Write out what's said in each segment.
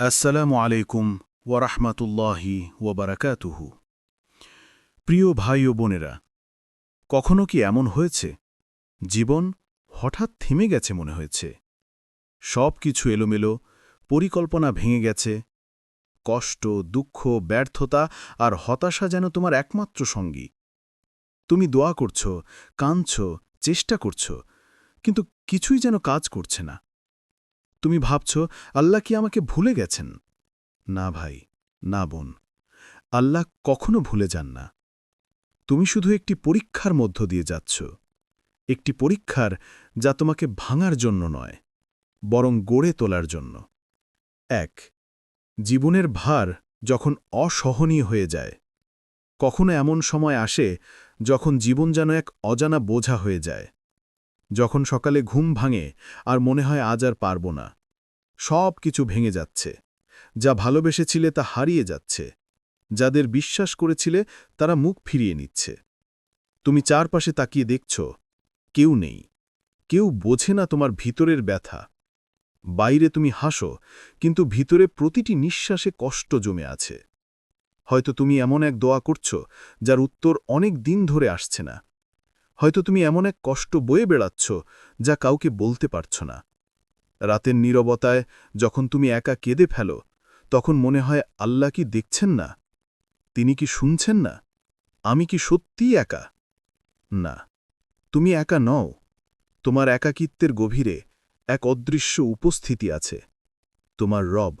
আসসালামু আলাইকুম ওয়ারাহমাতুল্লাহি ওয়াবারাকাতুহু প্রিয় ভাই ও বোনেরা, কখনো কি এমন হয়েছে? জীবন হঠাৎ থেমে গেছে মনে হয়েছে। সব কিছু এলোমেলো, পরিকল্পনা ভেঙে গেছে। কষ্ট, দুঃখ, ব্যর্থতা আর হতাশা যেন তোমার একমাত্র সঙ্গী। তুমি দোয়া করছ, কাঁদছ, চেষ্টা করছ, কিন্তু কিছুই যেন কাজ করছে না। তুমি ভাবছ, আল্লাহ কি আমাকে ভুলে গেছেন? না ভাই, না বোন। আল্লাহ কখনো ভুলে যান না। তুমি শুধু একটি পরীক্ষার মধ্য দিয়ে যাচ্ছ। একটি পরীক্ষার যা তোমাকে ভাঙার জন্য নয়, বরং গড়ে তোলার জন্য। এক, জীবনের ভার যখন অসহনীয় হয়ে যায়, কখনো এমন সময় আসে যখন জীবন যেন এক অজানা বোঝা হয়ে যায়, যখন সকালে ঘুম ভাঙে আর মনে হয় আজ আর পারব না। সব কিছু ভেঙে যাচ্ছে। যা ভালোবেসেছিলে তা হারিয়ে যাচ্ছে। যাদের বিশ্বাস করেছিলে তারা মুখ ফিরিয়ে নিচ্ছে। তুমি চারপাশে তাকিয়ে দেখছ, কেউ নেই। কেউ বোঝে না তোমার ভিতরের ব্যথা। বাইরে তুমি হাসো, কিন্তু ভিতরে প্রতিটি নিঃশ্বাসে কষ্ট জমে আছে। হয়তো তুমি এমন এক দোয়া করছ, যার উত্তর অনেক দিন ধরে আসছে না। হয়তো তুমি এমন এক কষ্ট বয়ে বেড়াচ্ছ, যা কাউকে বলতে পারছ না। রাতের নীরবতায় যখন তুমি একা কেঁদে ফেলো, তখন মনে হয় আল্লাহ কি দেখছেন না? তিনি কি শুনছেন না? আমি কি সত্যিই একা? না, তুমি একা নও। তোমার একাকিত্বের গভীরে এক অদৃশ্য উপস্থিতি আছে। তোমার রব,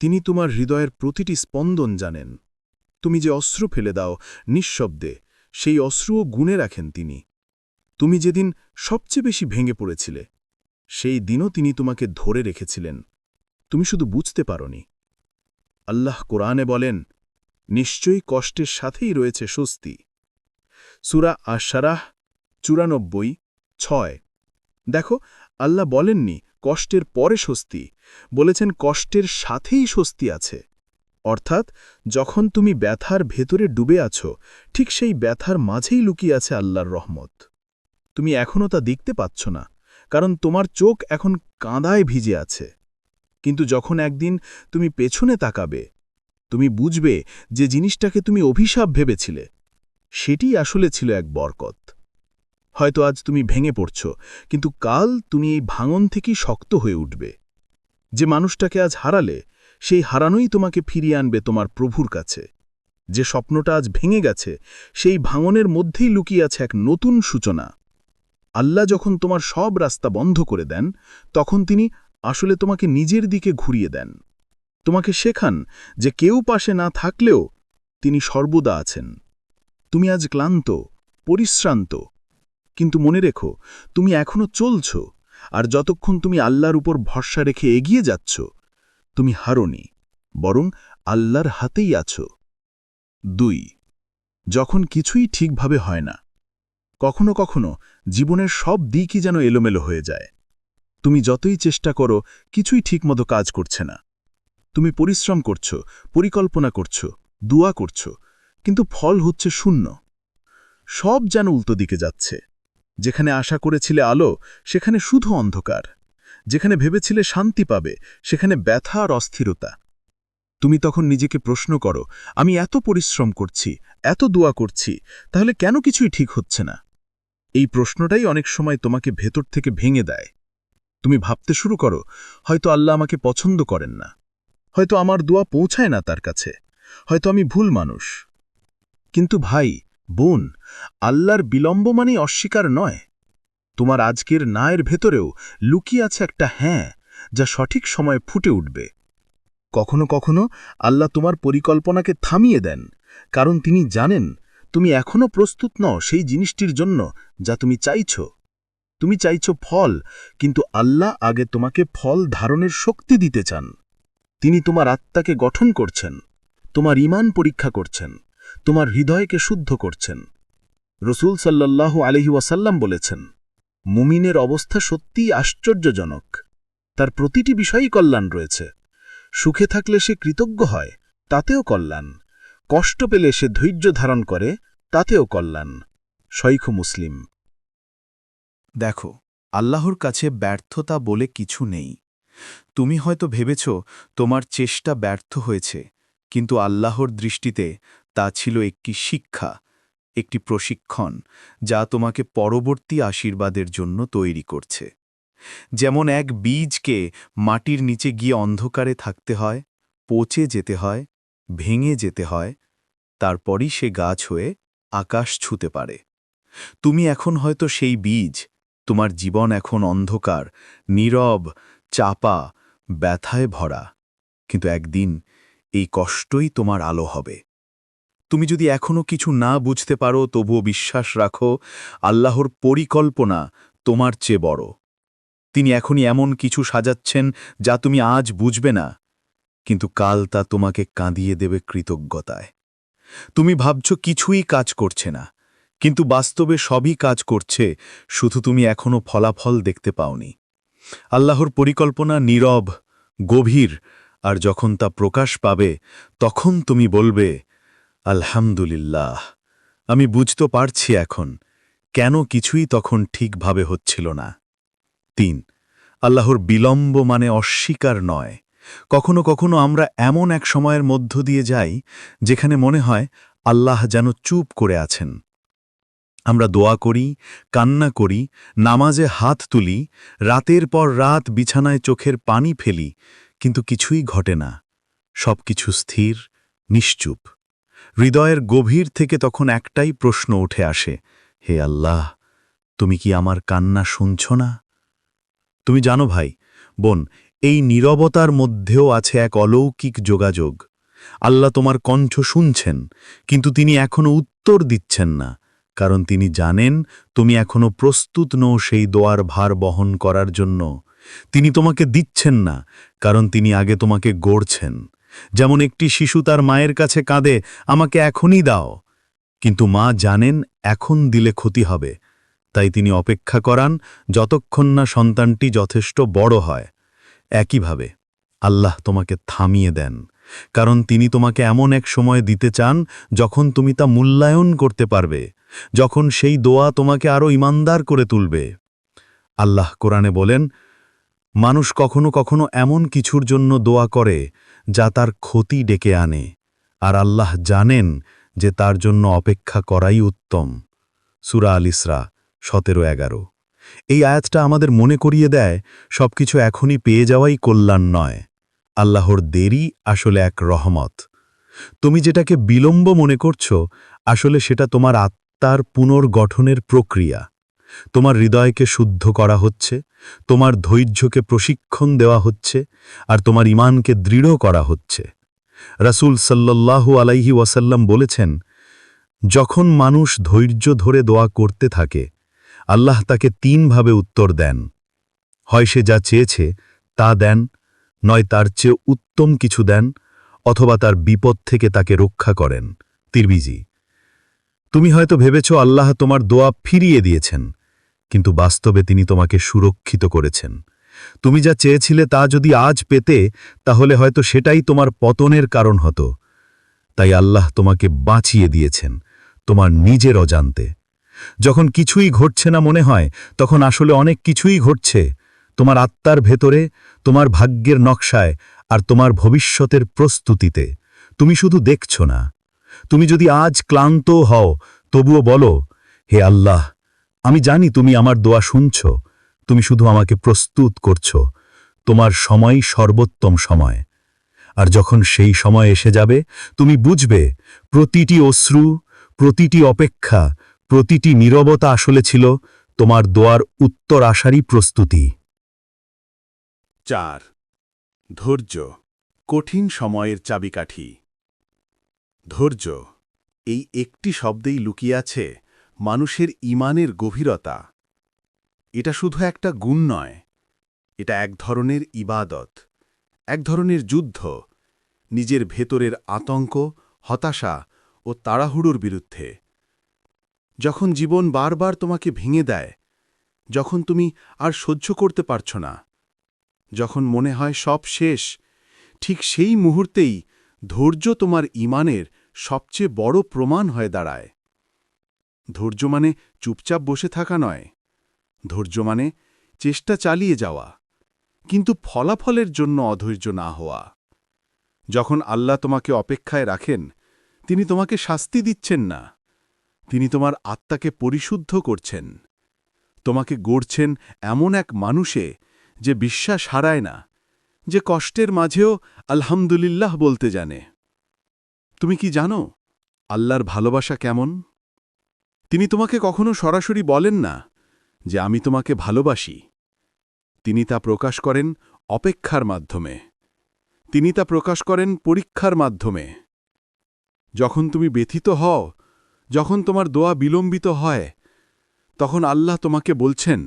তিনি তোমার হৃদয়ের প্রতিটি স্পন্দন জানেন। তুমি যে অস্ত্র ফেলে দাও, নিঃশব্দে সেই অশ্রুও গুণে রাখেন তিনি। তুমি যেদিন সবচেয়ে বেশি ভেঙে পড়েছিলে সেই দিনও তিনি তোমাকে ধরে রেখেছিলেন। তুমি শুধু বুঝতে পারনি। আল্লাহ কোরআনে বলেন, নিশ্চয়ই কষ্টের সাথেই রয়েছে স্বস্তি। সুরা আশারাহ চুরানব্বই, ছয়। দেখো, আল্লাহ বলেননি, কষ্টের পরে স্বস্তি। বলেছেন, কষ্টের সাথেই স্বস্তি আছে। অর্থাৎ, যখন তুমি ব্যথার ভেতরে ডুবে আছো, ঠিক সেই ব্যথার মাঝেই লুকিয়ে আছে আল্লাহর রহমত। তুমি এখনও তা দেখতে পাচ্ছ না। কারণ তোমার চোখ এখন কাঁদায় ভিজে আছে। কিন্তু যখন একদিন তুমি পেছনে তাকাবে, তুমি বুঝবে যে জিনিসটাকে তুমি অভিশাপ ভেবেছিলে, সেটি আসলে ছিল এক বরকত। হয়তো আজ তুমি ভেঙে পড়ছ, কিন্তু কাল তুমি এই ভাঙন থেকেই শক্ত হয়ে উঠবে। যে মানুষটাকে আজ হারালে, সেই হারানোই তোমাকে ফিরিয়ে আনবে তোমার প্রভুর কাছে। যে স্বপ্নটা আজ ভেঙে গেছে, সেই ভাঙনের মধ্যেই লুকিয়ে আছে এক নতুন সূচনা। আল্লাহ যখন তোমার সব রাস্তা বন্ধ করে দেন, তখন তিনি আসলে তোমাকে নিজের দিকে ঘুরিয়ে দেন। তোমাকে শেখান যে কেউ পাশে না থাকলেও তিনি সর্বদা আছেন। তুমি আজ ক্লান্ত, পরিশ্রান্ত, কিন্তু মনে রেখো, তুমি এখনও চলছ, আর যতক্ষণ তুমি আল্লাহর উপর ভরসা রেখে এগিয়ে যাচ্ছ, তুমি হারনি, বরং আল্লাহর হাতেই আছো। দুই, যখন কিছুই ঠিকভাবে হয় না কখনো কখনো জীবনের সব দিকই যেন এলোমেলো হয়ে যায়। তুমি যতই চেষ্টা করো, কিছুই ঠিকমতো কাজ করছে না। তুমি পরিশ্রম করছ, পরিকল্পনা করছ, দোয়া করছ, কিন্তু ফল হচ্ছে শূন্য। সব যেন উল্টো দিকে যাচ্ছে। যেখানে আশা করেছিলে আলো, সেখানে শুধু অন্ধকার। যেখানে ভেবেছিলে শান্তি পাবে, সেখানে ব্যথা আর অস্থিরতা। তুমি তখন নিজেকে প্রশ্ন করো, আমি এত পরিশ্রম করছি, এত দোয়া করছি, তাহলে কেন কিছুই ঠিক হচ্ছে না? এই প্রশ্নটাই অনেক সময় তোমাকে ভেতর থেকে ভেঙে দেয়। তুমি ভাবতে শুরু করো, হয়তো আল্লাহ আমাকে পছন্দ করেন না। হয়তো আমার দোয়া পৌঁছায় না তার কাছে। হয়তো আমি ভুল মানুষ। কিন্তু ভাই, বোন, আল্লাহর বিলম্ব মানেই অস্বীকার নয়। তোমার আজকের নায়ের ভেতরেও লুকিয়ে আছে একটা হ্যাঁ যা সঠিক সময়ে ফুটে উঠবে। কখনো কখনো আল্লাহ তোমার পরিকল্পনাকে থামিয়ে দেন, কারণ তিনি জানেন তুমি এখনও প্রস্তুত নও সেই জিনিসটির জন্য যা তুমি চাইছ। তুমি চাইছ ফল, কিন্তু আল্লাহ আগে তোমাকে ফল ধারণের শক্তি দিতে চান। তিনি তোমার আত্মাকে গঠন করছেন, তোমার ইমান পরীক্ষা করছেন, তোমার হৃদয়কে শুদ্ধ করছেন। রসুল সাল্লাল্লাহু আলহি ওয়াসাল্লাম বলেছেন, মুমিনের অবস্থা সত্যিই আশ্চর্যজনক। তার প্রতিটি বিষয়ই কল্যাণ রয়েছে। সুখে থাকলে সে কৃতজ্ঞ হয়, তাতেও কল্যাণ। কষ্ট পেলে সে ধৈর্য ধারণ করে, তাতেও কল্যাণ। শৈখ মুসলিম। দেখো, আল্লাহর কাছে ব্যর্থতা বলে কিছু নেই। তুমি হয়তো ভেবেছ, তোমার চেষ্টা ব্যর্থ হয়েছে, কিন্তু আল্লাহর দৃষ্টিতে তা ছিল একটি শিক্ষা, একটি প্রশিক্ষণ, যা তোমাকে পরবর্তী আশীর্বাদের জন্য তৈরি করছে। যেমন এক বীজকে মাটির নিচে গিয়ে অন্ধকারে থাকতে হয়, পচে যেতে হয়, ভেঙে যেতে হয় তারপরই সে গাছ হয়ে আকাশ ছুতে পারে। তুমি এখন হয়তো সেই বীজ, তোমার জীবন এখন অন্ধকার, নীরব, চাপা, ব্যথায় ভরা। কিন্তু একদিন এই কষ্টই তোমার আলো হবে। তুমি যদি এখনও কিছু না বুঝতে পারো, তবুও বিশ্বাস রাখো, আল্লাহর পরিকল্পনা তোমার চেয়ে বড়। তিনি এখনই এমন কিছু সাজাচ্ছেন যা তুমি আজ বুঝবে না, কিন্তু কাল তা তোমাকে কাঁদিয়ে দেবে কৃতজ্ঞতায়। তুমি ভাবছ কিছুই কাজ করছে না, কিন্তু বাস্তবে সবই কাজ করছে, শুধু তুমি এখনও ফলাফল দেখতে পাওনি। আল্লাহর পরিকল্পনা নীরব, গভীর, আর যখন তা প্রকাশ পাবে, তখন তুমি বলবে, আলহামদুলিল্লাহ, আমি বুঝতে পারছি এখন, কেন কিছুই তখন ঠিকভাবে হচ্ছিল না। তিন, আল্লাহর বিলম্ব মানে অস্বীকার নয় কখনো কখনো আমরা এমন এক সময়ের মধ্য দিয়ে যাই, যেখানে মনে হয় আল্লাহ যেন চুপ করে আছেন। আমরা দোয়া করি, কান্না করি, নামাজে হাত তুলি, রাতের পর রাত বিছানায় চোখের পানি ফেলি, কিন্তু কিছুই ঘটে না। সব কিছু স্থির, নিশ্চুপ। হৃদয়ের গভীর থেকে তখন একটাই প্রশ্ন উঠে আসে, হে আল্লাহ, তুমি কি আমার কান্না শুনছ না? তুমি জানো ভাই, বোন এই নীরবতার মধ্যেও আছে এক অলৌকিক যোগাযোগ। আল্লাহ তোমার কণ্ঠ শুনছেন, কিন্তু তিনি এখনও উত্তর দিচ্ছেন না, কারণ তিনি জানেন তুমি এখনও প্রস্তুত নও সেই দোয়ার ভার বহন করার জন্য। তিনি তোমাকে দিচ্ছেন না, কারণ তিনি আগে তোমাকে গড়ছেন। যেমন একটি শিশু তার মায়ের কাছে কাঁদে, আমাকে এখনই দাও। কিন্তু মা জানেন এখন দিলে ক্ষতি হবে। তাই তিনি অপেক্ষা করান, যতক্ষণ না সন্তানটি যথেষ্ট বড় হয়। একইভাবে আল্লাহ তোমাকে থামিয়ে দেন, কারণ তিনি তোমাকে এমন এক সময় দিতে চান যখন তুমি তা মূল্যায়ন করতে পারবে, যখন সেই দোয়া তোমাকে আরও ইমানদার করে তুলবে। আল্লাহ কোরআনে বলেন, মানুষ কখনো কখনো এমন কিছুর জন্য দোয়া করে যা তার ক্ষতি ডেকে আনে, আর আল্লাহ জানেন যে তার জন্য অপেক্ষা করাই উত্তম। সুরা আল ইসরা সতেরো এগারো। এই আয়াতটা আমাদের মনে করিয়ে দেয়, সবকিছু এখনই পেয়ে যাওয়াই কল্যাণ নয়। আল্লাহর দেরি আসলে এক রহমত। তুমি যেটাকে বিলম্ব মনে করছ, আসলে সেটা তোমার আত্মার পুনর্গঠনের প্রক্রিয়া। তোমার হৃদয়কে শুদ্ধ করা হচ্ছে, তোমার ধৈর্যকে প্রশিক্ষণ দেওয়া হচ্ছে, আর তোমার ইমানকে দৃঢ় করা হচ্ছে। রাসূল সাল্লাল্লাহু আলাইহি ওয়াসাল্লাম বলেছেন, যখন মানুষ ধৈর্য ধরে দোয়া করতে থাকে আল্লাহ তাকে তিনভাবে উত্তর দেন। হয় সে যা চেয়েছে, তা দেন, নয় তার চেয়ে উত্তম কিছু দেন, অথবা তার বিপদ থেকে তাকে রক্ষা করেন। তিরবিজি তুমি হয়তো ভেবেছ আল্লাহ তোমার দোয়া ফিরিয়ে দিয়েছেন, কিন্তু বাস্তবে তিনি তোমাকে সুরক্ষিত করেছেন। তুমি যা চেয়েছিলে তা যদি আজ পেতে, তাহলে হয়তো সেটাই তোমার পতনের কারণ হতো। তাই আল্লাহ তোমাকে বাঁচিয়ে দিয়েছেন, তোমার নিজের অজান্তে। যখন কিছুই ঘটছে না মনে হয়, তখন আসলে অনেক কিছুই ঘটছে। তোমার আত্মার ভেতরে, তোমার ভাগ্যের নকশায়, আর তোমার ভবিষ্যতের প্রস্তুতিতে। তুমি শুধু দেখছ না। তুমি যদি আজ ক্লান্ত হও, তবুও বলো, হে আল্লাহ, আমি জানি তুমি আমার দোয়া শুনছ। তুমি শুধু আমাকে প্রস্তুত করছ। তোমার সময় সর্বোত্তম সময়। আর যখন সেই সময় এসে যাবে, তুমি বুঝবে, প্রতিটি অশ্রু, প্রতিটি অপেক্ষা প্রতিটি নীরবতা আসলে ছিল তোমার দোয়ার উত্তর আসারই প্রস্তুতি। চার। ধৈর্য, কঠিন সময়ের চাবিকাঠি। ধৈর্য, এই একটি শব্দেই লুকিয়ে আছে মানুষের ইমানের গভীরতা। এটা শুধু একটা গুণ নয়, এটা এক ধরনের ইবাদত, এক ধরনের যুদ্ধ, নিজের ভেতরের আতঙ্ক, হতাশা ও তাড়াহুড়োর বিরুদ্ধে। যখন জীবন বারবার তোমাকে ভেঙে দেয়, যখন তুমি আর সহ্য করতে পারছ না, যখন মনে হয় সব শেষ, ঠিক সেই মুহূর্তেই ধৈর্য তোমার ইমানের সবচেয়ে বড় প্রমাণ হয়ে দাঁড়ায়। ধৈর্য মানে চুপচাপ বসে থাকা নয়, ধৈর্য মানে চেষ্টা চালিয়ে যাওয়া, কিন্তু ফলাফলের জন্য অধৈর্য না হওয়া। যখন আল্লাহ তোমাকে অপেক্ষায় রাখেন, তিনি তোমাকে শাস্তি দিচ্ছেন না। তিনি তোমার আত্মাকে পরিশুদ্ধ করছেন। তোমাকে গড়ছেন এমন এক মানুষে যে বিশ্বাস হারায় না, যে কষ্টের মাঝেও আলহামদুলিল্লাহ বলতে জানে। তুমি কি জানো আল্লাহর ভালোবাসা কেমন? তিনি তোমাকে কখনো সরাসরি বলেন না যে আমি তোমাকে ভালোবাসি। তিনি তা প্রকাশ করেন অপেক্ষার মাধ্যমে। তিনি তা প্রকাশ করেন পরীক্ষার মাধ্যমে। যখন তুমি ব্যথিত হও যখন তোমার দোয়া বিলম্বিত হয়, তখন আল্লাহ তোমাকে বলছেন,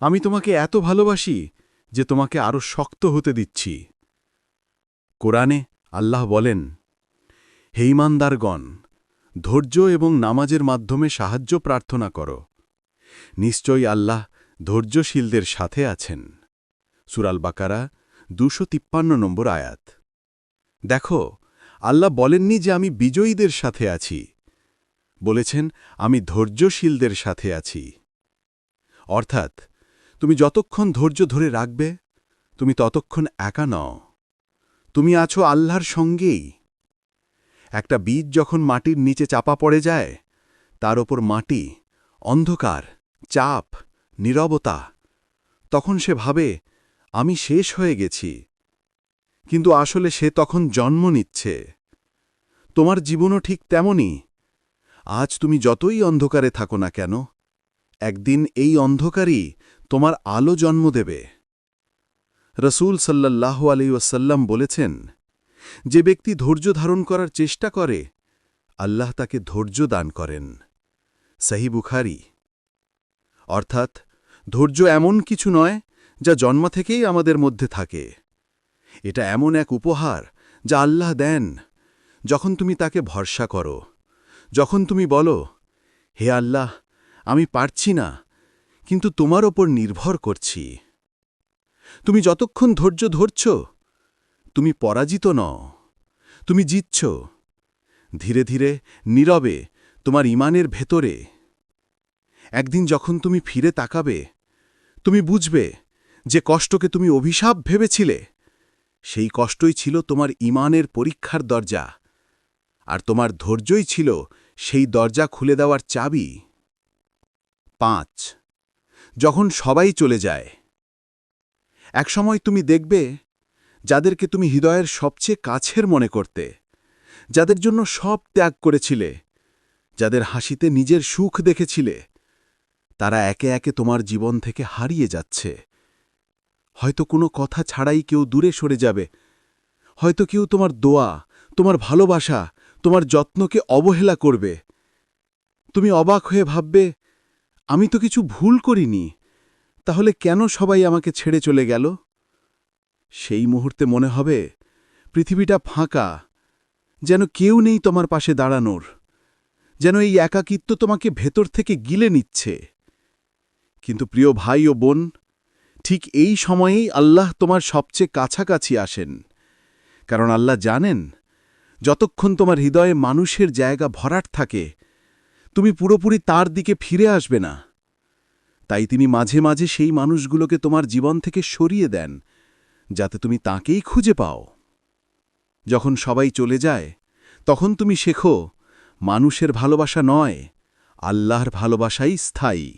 আমি তোমাকে এত ভালোবাসি যে তোমাকে আরও শক্ত হতে দিচ্ছি। কোরআনে আল্লাহ বলেন, হে ইমানদারগণ ধৈর্য এবং নামাজের মাধ্যমে সাহায্য প্রার্থনা করো। নিশ্চয়ই আল্লাহ ধৈর্যশীলদের সাথে আছেন। সুরাল বাকারা, দুশো তিপ্পান্ন নম্বর আয়াত। দেখো, আল্লাহ বলেননি যে আমি বিজয়ীদের সাথে আছি বলেছেন, আমি ধৈর্যশীলদের সাথে আছি। অর্থাৎ, তুমি যতক্ষণ ধৈর্য ধরে রাখবে, তুমি ততক্ষণ একা নও। তুমি আছো আল্লাহর সঙ্গেই। একটা বীজ যখন মাটির নিচে চাপা পড়ে যায়, তার ওপর মাটি, অন্ধকার, চাপ, নীরবতা, তখন সে ভাবে, আমি শেষ হয়ে গেছি। কিন্তু আসলে সে তখন জন্ম নিচ্ছে। তোমার জীবনও ঠিক তেমনই। আজ তুমি যতই অন্ধকারে থাকো না কেন, একদিন এই অন্ধকারই তোমার আলো জন্ম দেবে। রসুল সাল্লাহ আলী ওয়াসাল্লাম বলেছেন, যে ব্যক্তি ধৈর্য ধারণ করার চেষ্টা করে, আল্লাহ তাকে ধৈর্য দান করেন। সহি বুখারি। অর্থাৎ, ধৈর্য এমন কিছু নয় যা জন্ম থেকেই আমাদের মধ্যে থাকে। এটা এমন এক উপহার যা আল্লাহ দেন যখন তুমি তাকে ভরসা করো। যখন তুমি বলো, হে আল্লাহ, আমি পারছি না, কিন্তু তোমার ওপর নির্ভর করছি। তুমি যতক্ষণ ধৈর্য ধরছ, তুমি পরাজিত নও। তুমি জিতছ। ধীরে ধীরে নীরবে, তোমার ইমানের ভেতরে। একদিন যখন তুমি ফিরে তাকাবে, তুমি বুঝবে যে কষ্টকে তুমি অভিশাপ ভেবেছিলে। সেই কষ্টই ছিল তোমার ইমানের পরীক্ষার দরজা, আর তোমার ধৈর্যই ছিল সেই দরজা খুলে দেওয়ার চাবি? পাঁচ। যখন সবাই চলে যায়, একসময় তুমি দেখবে যাদেরকে তুমি হৃদয়ের সবচেয়ে কাছের মনে করতে, যাদের জন্য সব ত্যাগ করেছিলে, যাদের হাসিতে নিজের সুখ দেখেছিলে, তারা একে একে তোমার জীবন থেকে হারিয়ে যাচ্ছে। হয়তো কোনো কথা ছাড়াই কেউ দূরে সরে যাবে, হয়তো কেউ তোমার দোয়া, তোমার ভালোবাসা তোমার যত্নকে অবহেলা করবে। তুমি অবাক হয়ে ভাববে, আমি তো কিছু ভুল করিনি, তাহলে কেন সবাই আমাকে ছেড়ে চলে গেল? সেই মুহূর্তে মনে হবে, পৃথিবীটা ফাঁকা, যেন কেউ নেই তোমার পাশে দাঁড়ানোর, যেন এই একাকিত্ব তোমাকে ভেতর থেকে গিলে নিচ্ছে। কিন্তু প্রিয় ভাই ও বোন, ঠিক এই সময়েই আল্লাহ তোমার সবচেয়ে কাছাকাছি আসেন, কারণ আল্লাহ জানেন যতক্ষণ তোমার হৃদয়ে মানুষের জায়গা ভরাট থাকে, তুমি পুরোপুরি তার দিকে ফিরে আসবে না। তাই তিনি মাঝে মাঝে সেই মানুষগুলোকে তোমার জীবন থেকে সরিয়ে দেন, যাতে তুমি তাকেই খুঁজে পাও। যখন সবাই চলে যায়, তখন তুমি শেখো, মানুষের ভালোবাসা নয়, আল্লাহর ভালোবাসাই স্থায়ী।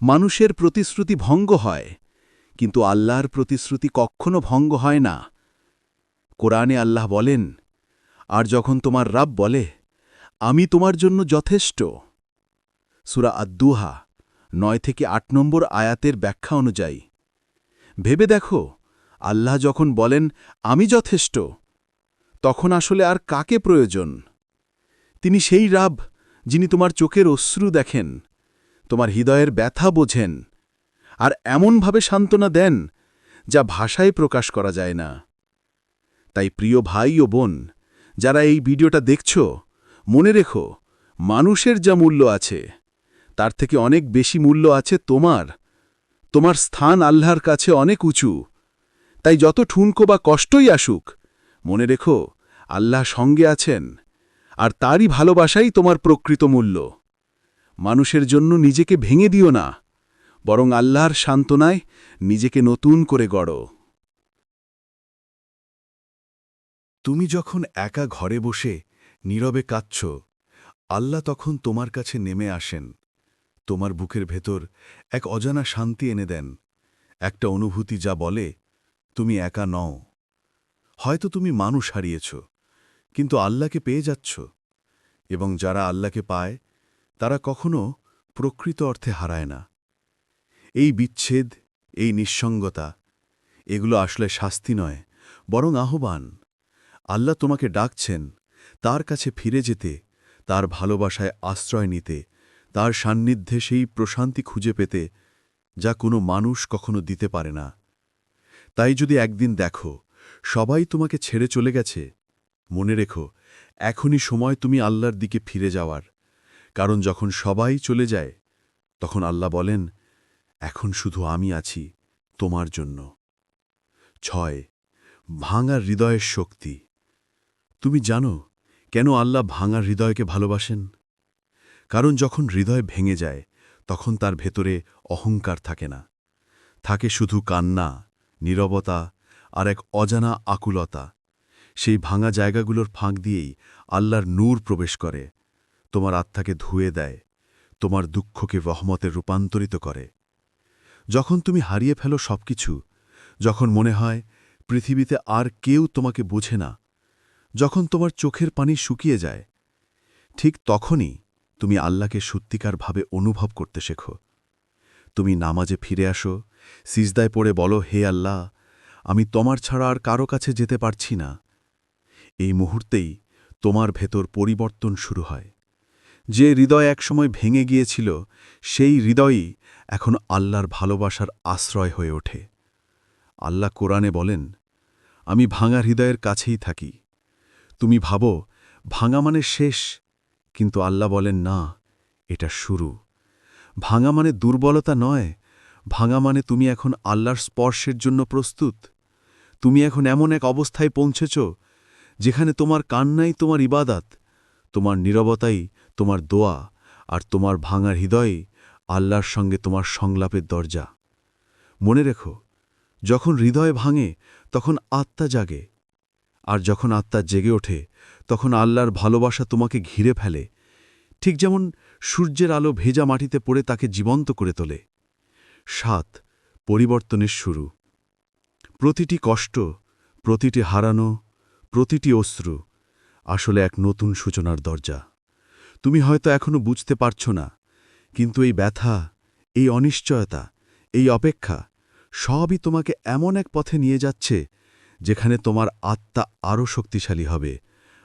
মানুষের প্রতিশ্রুতি ভঙ্গ হয়, কিন্তু আল্লাহর প্রতিশ্রুতি কখনো ভঙ্গ হয় না। কোরআনে আল্লাহ বলেন আর যখন তোমার রাব বলে, আমি তোমার জন্য যথেষ্ট। সুরা আদ্দুহা, নয় থেকে আট নম্বর আয়াতের ব্যাখ্যা অনুযায়ী, ভেবে দেখো, আল্লাহ যখন বলেন, আমি যথেষ্ট, তখন আসলে আর কাকে প্রয়োজন? তিনি সেই রাব, যিনি তোমার চোখের অশ্রু দেখেন, তোমার হৃদয়ের ব্যথা বোঝেন, আর এমনভাবে সান্ত্বনা দেন, যা ভাষায় প্রকাশ করা যায় না। তাই প্রিয় ভাই ও বোন যারা এই ভিডিওটা দেখছ, মনে রেখো, মানুষের যা মূল্য আছে, তার থেকে অনেক বেশি মূল্য আছে তোমার। তোমার স্থান আল্লাহর কাছে অনেক উঁচু। তাই যত ঠুনকো বা কষ্টই আসুক, মনে রেখো, আল্লাহ সঙ্গে আছেন, আর তারই ভালোবাসাই তোমার প্রকৃত মূল্য। মানুষের জন্য নিজেকে ভেঙে দিও না, বরং আল্লাহর সান্ত্বনায় নিজেকে নতুন করে গড়ো। তুমি যখন একা ঘরে বসে নীরবে কাঁদছ, আল্লাহ তখন তোমার কাছে নেমে আসেন। তোমার বুকের ভেতর এক অজানা শান্তি এনে দেন, একটা অনুভূতি যা বলে, তুমি একা নও। হয়তো তুমি মানুষ হারিয়েছ, কিন্তু আল্লাহকে পেয়ে যাচ্ছ। এবং যারা আল্লাহকে পায়, তারা কখনো প্রকৃত অর্থে হারায় না। এই বিচ্ছেদ, এই নিঃসঙ্গতা, এগুলো আসলে শাস্তি নয়, বরং আহ্বান। আল্লাহ তোমাকে ডাকছেন তার কাছে ফিরে যেতে, তার ভালোবাসায় আশ্রয় নিতে, তার সান্নিধ্যে সেই প্রশান্তি খুঁজে পেতে যা কোনো মানুষ কখনো দিতে পারে না। তাই যদি একদিন দেখো, সবাই তোমাকে ছেড়ে চলে গেছে, মনে রেখো, এখনই সময় তুমি আল্লাহর দিকে ফিরে যাওয়ার। কারণ যখন সবাই চলে যায়, তখন আল্লাহ বলেন, এখন শুধু আমি আছি তোমার জন্য। ছয় ভাঙার হৃদয়ের শক্তি। তুমি জানো কেন আল্লাহ ভাঙার হৃদয়কে ভালোবাসেন? কারণ যখন হৃদয় ভেঙে যায়, তখন তার ভেতরে অহংকার থাকে না। থাকে শুধু কান্না, নীরবতা আর এক অজানা আকুলতা। সেই ভাঙা জায়গাগুলোর ফাঁক দিয়েই আল্লাহর নূর প্রবেশ করে, তোমার আত্মাকে ধুয়ে দেয়, তোমার দুঃখকে রহমতে রূপান্তরিত করে। যখন তুমি হারিয়ে ফেলো সবকিছু, যখন মনে হয় পৃথিবীতে আর কেউ তোমাকে বোঝে না যখন তোমার চোখের পানি শুকিয়ে যায়, ঠিক তখনই তুমি আল্লাহকে সত্যিকারভাবে অনুভব করতে শেখো। তুমি নামাজে ফিরে আসো, সিজদায় পড়ে বলো, হে আল্লাহ, আমি তোমার ছাড়া আর কারও কাছে যেতে পারছি না। এই মুহূর্তেই তোমার ভেতর পরিবর্তন শুরু হয়। যে হৃদয় একসময় ভেঙে গিয়েছিল, সেই হৃদয়ই এখন আল্লাহর ভালোবাসার আশ্রয় হয়ে ওঠে। আল্লাহ কোরআনে বলেন, আমি ভাঙা হৃদয়ের কাছেই থাকি। তুমি ভাবো, ভাঙা মানে শেষ, কিন্তু আল্লাহ বলেন, না, এটা শুরু। ভাঙা মানে দুর্বলতা নয়, ভাঙা মানে তুমি এখন আল্লাহর স্পর্শের জন্য প্রস্তুত। তুমি এখন এমন এক অবস্থায় পৌঁছেছ, যেখানে তোমার কান্নাই তোমার ইবাদাত, তোমার নীরবতাই তোমার দোয়া, আর তোমার ভাঙার হৃদয়ে আল্লাহর সঙ্গে তোমার সংলাপের দরজা। মনে রেখো, যখন হৃদয় ভাঙে, তখন আত্মা জাগে আর যখন আত্মা জেগে ওঠে, তখন আল্লাহর ভালোবাসা তোমাকে ঘিরে ফেলে, ঠিক যেমন সূর্যের আলো ভেজা মাটিতে পড়ে তাকে জীবন্ত করে তোলে। সাত, পরিবর্তনের শুরু। প্রতিটি কষ্ট, প্রতিটি হারানো, প্রতিটি অশ্রু আসলে এক নতুন সূচনার দরজা। তুমি হয়তো এখনও বুঝতে পারছ না, কিন্তু এই ব্যথা, এই অনিশ্চয়তা, এই অপেক্ষা সবই তোমাকে এমন এক পথে নিয়ে যাচ্ছে যেখানে তোমার আত্মা আরও শক্তিশালী হবে,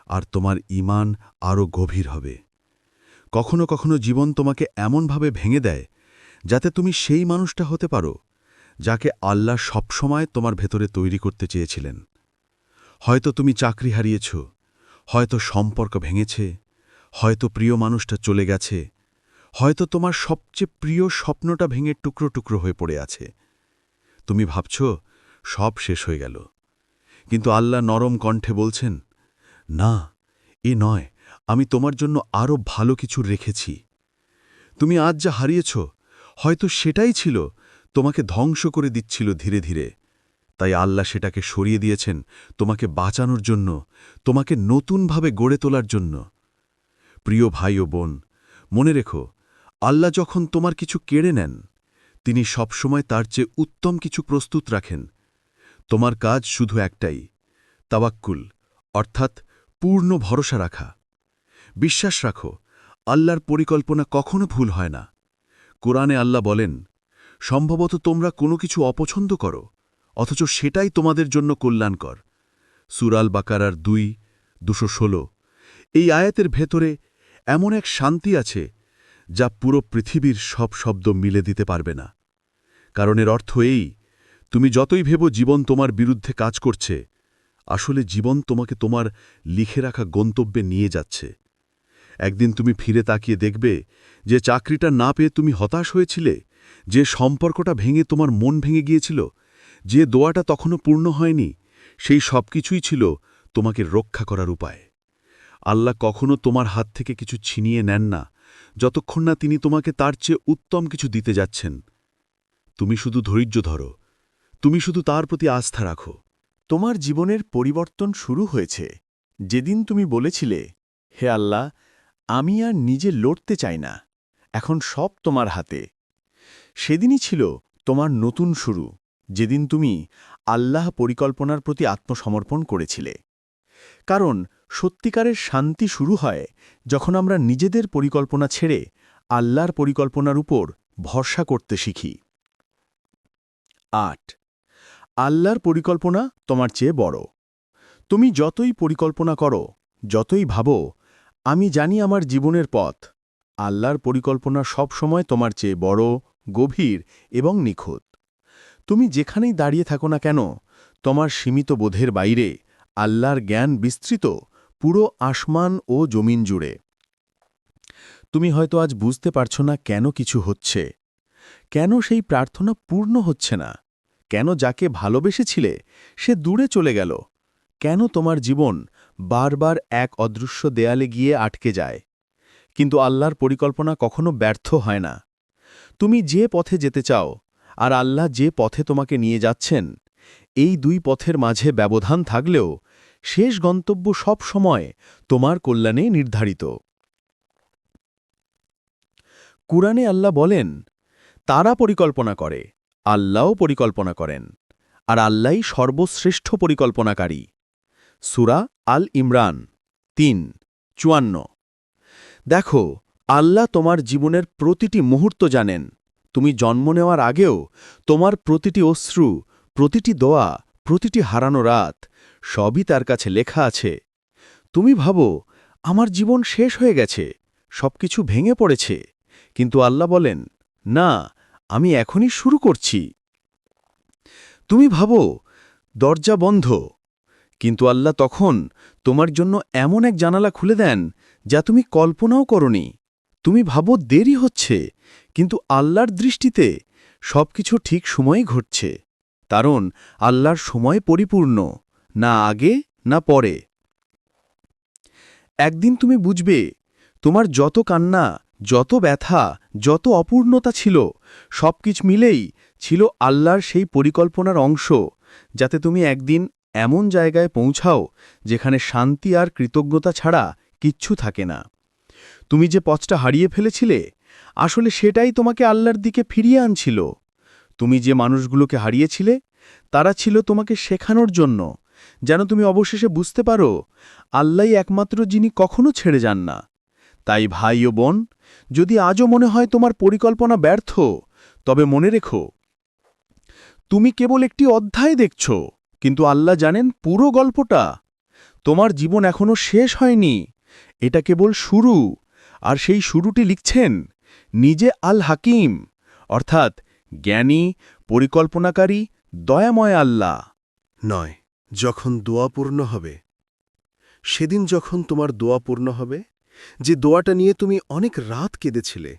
আর তোমার ইমান আরও গভীর হবে। কখনো কখনো জীবন তোমাকে এমনভাবে ভেঙে দেয়, যাতে তুমি সেই মানুষটা হতে পারো, যাকে আল্লাহ সবসময় তোমার ভেতরে তৈরি করতে চেয়েছিলেন। হয়তো তুমি চাকরি হারিয়েছ, হয়তো সম্পর্ক ভেঙেছে, হয়তো প্রিয় মানুষটা চলে গেছে, হয়তো তোমার সবচেয়ে প্রিয় স্বপ্নটা ভেঙে টুকরো টুকরো হয়ে পড়ে আছে। তুমি ভাবছ, সব শেষ হয়ে গেল। কিন্তু আল্লাহ নরম কণ্ঠে বলছেন, না, এ নয়, আমি তোমার জন্য আরও ভালো কিছু রেখেছি। তুমি আজ যা হারিয়েছ, হয়তো সেটাই ছিল, তোমাকে ধ্বংস করে দিচ্ছিল ধীরে ধীরে। তাই আল্লাহ সেটাকে সরিয়ে দিয়েছেন, তোমাকে বাঁচানোর জন্য, তোমাকে নতুনভাবে গড়ে তোলার জন্য। প্রিয় ভাই ও বোন, মনে রেখো, আল্লাহ যখন তোমার কিছু কেড়ে নেন, তিনি সবসময় তার চেয়ে উত্তম কিছু প্রস্তুত রাখেন। তোমার কাজ শুধু একটাই, তাওয়াক্কুল, অর্থাৎ পূর্ণ ভরসা রাখা। বিশ্বাস রাখো, আল্লাহর পরিকল্পনা কখনো ভুল হয় না। কোরআনে আল্লাহ বলেন, সম্ভবত তোমরা কোনো কিছু অপছন্দ করো, অথচ সেটাই তোমাদের জন্য কল্যাণকর। সুরাল বাকারার দুই, দুশো ষোলো। এই আয়াতের ভেতরে এমন এক শান্তি আছে, যা পুরো পৃথিবীর সব শব্দ মিলে দিতে পারবে না। কারণ এর অর্থ এই তুমি যতই ভেবো জীবন তোমার বিরুদ্ধে কাজ করছে, আসলে জীবন তোমাকে তোমার লিখে রাখা গন্তব্যে নিয়ে যাচ্ছে। একদিন তুমি ফিরে তাকিয়ে দেখবে যে চাকরিটা না পেয়ে তুমি হতাশ হয়েছিলে, যে সম্পর্কটা ভেঙে তোমার মন ভেঙে গিয়েছিল, যে দোয়াটা তখনও পূর্ণ হয়নি, সেই সব কিছুই ছিল তোমাকে রক্ষা করার উপায়। আল্লাহ কখনো তোমার হাত থেকে কিছু ছিনিয়ে নেন না, যতক্ষণ না তিনি তোমাকে তার চেয়ে উত্তম কিছু দিতে যাচ্ছেন। তুমি শুধু ধৈর্য ধরো তুমি শুধু তার প্রতি আস্থা রাখো। তোমার জীবনের পরিবর্তন শুরু হয়েছে। যেদিন তুমি বলেছিলে, হে আল্লাহ, আমি আর নিজে লড়তে চাই না। এখন সব তোমার হাতে। সেদিনই ছিল তোমার নতুন শুরু, যেদিন তুমি আল্লাহ পরিকল্পনার প্রতি আত্মসমর্পণ করেছিলে। কারণ সত্যিকারের শান্তি শুরু হয় যখন আমরা নিজেদের পরিকল্পনা ছেড়ে আল্লাহর পরিকল্পনার উপর ভরসা করতে শিখি। আট আল্লাহর পরিকল্পনা তোমার চেয়ে বড়। তুমি যতই পরিকল্পনা করো, যতই ভাবো, আমি জানি আমার জীবনের পথ। আল্লাহর পরিকল্পনা সব সময় তোমার চেয়ে বড়, গভীর এবং নিখুঁত। তুমি যেখানেই দাঁড়িয়ে থাকো না কেন, তোমার সীমিত বোধের বাইরে আল্লাহর জ্ঞান বিস্তৃত পুরো আসমান ও জমিন জুড়ে। তুমি হয়তো আজ বুঝতে পারছ না কেন কিছু হচ্ছে। কেন সেই প্রার্থনা পূর্ণ হচ্ছে না? কেন যাকে ভালোবেসেছিলে? সে দূরে চলে গেল। কেন তোমার জীবন বারবার এক অদৃশ্য দেয়ালে গিয়ে আটকে যায়? কিন্তু আল্লাহর পরিকল্পনা কখনো ব্যর্থ হয় না। তুমি যে পথে যেতে চাও, আর আল্লাহ যে পথে তোমাকে নিয়ে যাচ্ছেন, এই দুই পথের মাঝে ব্যবধান থাকলেও শেষ গন্তব্য সব সময় তোমার কল্যাণে নির্ধারিত। কুরআনে আল্লাহ বলেন, তারা পরিকল্পনা করে আল্লাহও পরিকল্পনা করেন, আর আল্লাহই সর্বশ্রেষ্ঠ পরিকল্পনাকারী। সুরা আল ইমরান, তিন, চুয়ান্ন। দেখো, আল্লাহ তোমার জীবনের প্রতিটি মুহূর্ত জানেন। তুমি জন্ম নেওয়ার আগেও তোমার প্রতিটি অশ্রু, প্রতিটি দোয়া, প্রতিটি হারানো রাত, সবই তার কাছে লেখা আছে। তুমি ভাবো, আমার জীবন শেষ হয়ে গেছে, সবকিছু ভেঙে পড়েছে। কিন্তু আল্লাহ বলেন, না আমি এখনই শুরু করছি। তুমি ভাবো, দরজা বন্ধ। কিন্তু আল্লাহ তখন তোমার জন্য এমন এক জানালা খুলে দেন, যা তুমি কল্পনাও করনি। তুমি ভাবো দেরি হচ্ছে, কিন্তু আল্লাহর দৃষ্টিতে সবকিছু ঠিক সময়ে ঘটছে। কারণ আল্লাহর সময় পরিপূর্ণ, না আগে, না পরে। একদিন তুমি বুঝবে, তোমার যত কান্না যত ব্যথা, যত অপূর্ণতা ছিল, সবকিছু মিলেই ছিল আল্লাহর সেই পরিকল্পনার অংশ, যাতে তুমি একদিন এমন জায়গায় পৌঁছাও যেখানে শান্তি আর কৃতজ্ঞতা ছাড়া কিচ্ছু থাকে না। তুমি যে পথটা হারিয়ে ফেলেছিলে, আসলে সেটাই তোমাকে আল্লাহর দিকে ফিরিয়ে আনছিল। তুমি যে মানুষগুলোকে হারিয়েছিলে, তারা ছিল তোমাকে শেখানোর জন্য, যেন তুমি অবশেষে বুঝতে পারো, আল্লাহই একমাত্র যিনি কখনো ছেড়ে যান না। তাই ভাই ও বোন যদি আজও মনে হয় তোমার পরিকল্পনা ব্যর্থ, তবে মনে রেখো। তুমি কেবল একটি অধ্যায় দেখছ, কিন্তু আল্লাহ জানেন পুরো গল্পটা। তোমার জীবন এখনও শেষ হয়নি, এটা কেবল শুরু, আর সেই শুরুটি লিখছেন নিজে আল হাকিম, অর্থাৎ জ্ঞানী, পরিকল্পনাকারী, দয়াময় আল্লাহ। নয়, যখন দোয়া পূর্ণ হবে, সেদিন যখন তোমার দোয়া পূর্ণ হবে যে দোয়াটা নিয়ে তুমি অনেক রাত কেঁদেছিলে,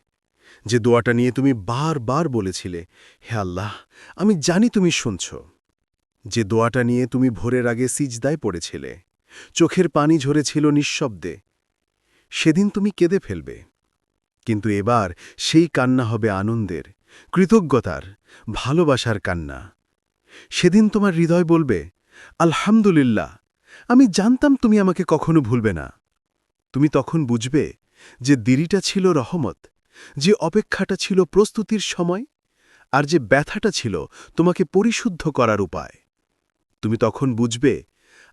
যে দোয়াটা নিয়ে তুমি বারবার বলেছিলে, হে আল্লাহ, আমি জানি তুমি শুনছ। যে দোয়াটা নিয়ে তুমি ভোরের আগে সিজদায় পড়েছিলে, চোখের পানি ঝরেছিল নিঃশব্দে, সেদিন তুমি কেঁদে ফেলবে। কিন্তু এবার সেই কান্না হবে আনন্দের, কৃতজ্ঞতার, ভালোবাসার কান্না। সেদিন তোমার হৃদয় বলবে, আলহামদুলিল্লাহ, আমি জানতাম তুমি আমাকে কখনো ভুলবে না। তুমি তখন বুঝবে যে দেরিটা ছিল রহমত, যে অপেক্ষাটা ছিল প্রস্তুতির সময়, আর যে ব্যথাটা ছিল তোমাকে পরিশুদ্ধ করার উপায়। তুমি তখন বুঝবে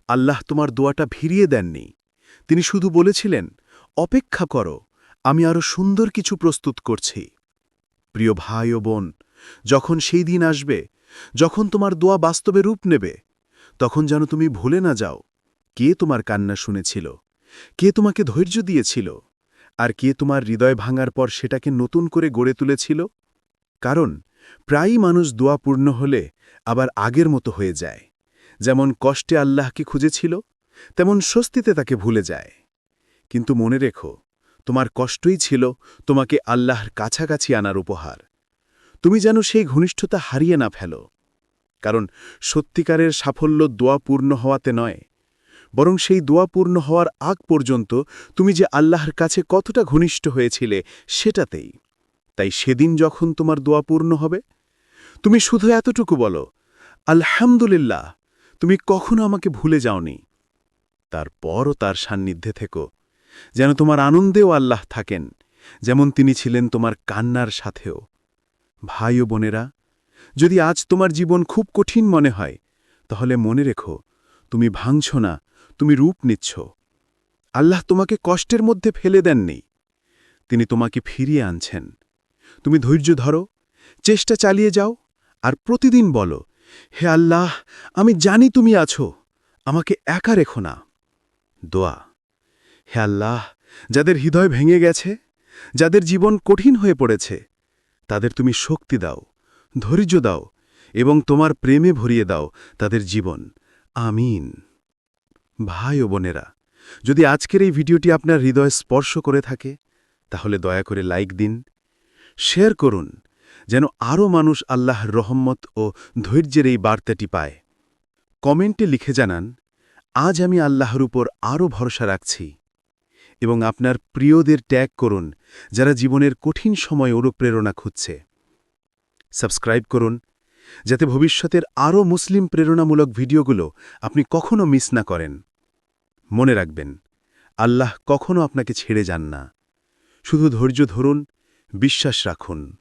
আল্লাহ তোমার দোয়াটা ভিড়িয়ে দেননি। তিনি শুধু বলেছিলেন, অপেক্ষা করো, আমি আরও সুন্দর কিছু প্রস্তুত করছি। প্রিয় ভাই ও বোন, যখন সেই দিন আসবে, যখন তোমার দোয়া বাস্তবে রূপ নেবে, তখন যেন তুমি ভুলে না যাও কে তোমার কান্না শুনেছিল। কে তোমাকে ধৈর্য দিয়েছিল? আর কে তোমার হৃদয় ভাঙার পর সেটাকে নতুন করে গড়ে তুলেছিল? কারণ প্রায়ই মানুষ দোয়া পূর্ণ হলে আবার আগের মতো হয়ে যায়। যেমন কষ্টে আল্লাহকে খুঁজেছিল, তেমন স্বস্তিতে তাকে ভুলে যায়। কিন্তু মনে রেখো, তোমার কষ্টই ছিল তোমাকে আল্লাহর কাছাকাছি আনার উপহার। তুমি যেন সেই ঘনিষ্ঠতা হারিয়ে না ফেলো। কারণ সত্যিকারের সাফল্য দোয়া পূর্ণ হওয়াতে নয় বরং সেই দোয়া পূর্ণ হওয়ার আগ পর্যন্ত তুমি যে আল্লাহর কাছে কতটা ঘনিষ্ঠ হয়েছিলে সেটাতেই। তাই সেদিন যখন তোমার দোয়া পূর্ণ হবে, তুমি শুধু এতটুকু বলো, আলহামদুলিল্লাহ, তুমি কখনো আমাকে ভুলে যাওনি। তারপরও তার সান্নিধ্যে থেকো, যেন তোমার আনন্দেও আল্লাহ থাকেন, যেমন তিনি ছিলেন তোমার কান্নার সাথেও। ভাই ও বোনেরা, যদি আজ তোমার জীবন খুব কঠিন মনে হয়, তাহলে মনে রেখো, তুমি ভাঙছ না তুমি রূপ নিচ্ছ। আল্লাহ তোমাকে কষ্টের মধ্যে ফেলে দেননি। তিনি তোমাকে ফিরিয়ে আনছেন। তুমি ধৈর্য ধরো, চেষ্টা চালিয়ে যাও, আর প্রতিদিন বলো, হে আল্লাহ, আমি জানি তুমি আছো, আমাকে একা রেখো না। দোয়া, হে আল্লাহ, যাদের হৃদয় ভেঙে গেছে, যাদের জীবন কঠিন হয়ে পড়েছে, তাদের তুমি শক্তি দাও, ধৈর্য দাও এবং তোমার প্রেমে ভরিয়ে দাও তাদের জীবন। আমিন। ভাই ও বোনেরা, যদি আজকের এই ভিডিওটি আপনার হৃদয় স্পর্শ করে থাকে, তাহলে দয়া করে লাইক দিন, শেয়ার করুন, যেন আরও মানুষ আল্লাহর রহম্মত ও ধৈর্যের এই বার্তাটি পায়। কমেন্টে লিখে জানান, আজ আমি আল্লাহর উপর আরও ভরসা রাখছি এবং আপনার প্রিয়দের ট্যাগ করুন, যারা জীবনের কঠিন সময় অনুপ্রেরণা খুঁজছে। সাবস্ক্রাইব করুন যাতে ভবিষ্যতের আরও মুসলিম প্রেরণামূলক ভিডিওগুলো আপনি কখনও মিস না করেন। মনে রাখবেন, আল্লাহ কখনও আপনাকে ছেড়ে যান না। শুধু ধৈর্য ধরুন, বিশ্বাস রাখুন।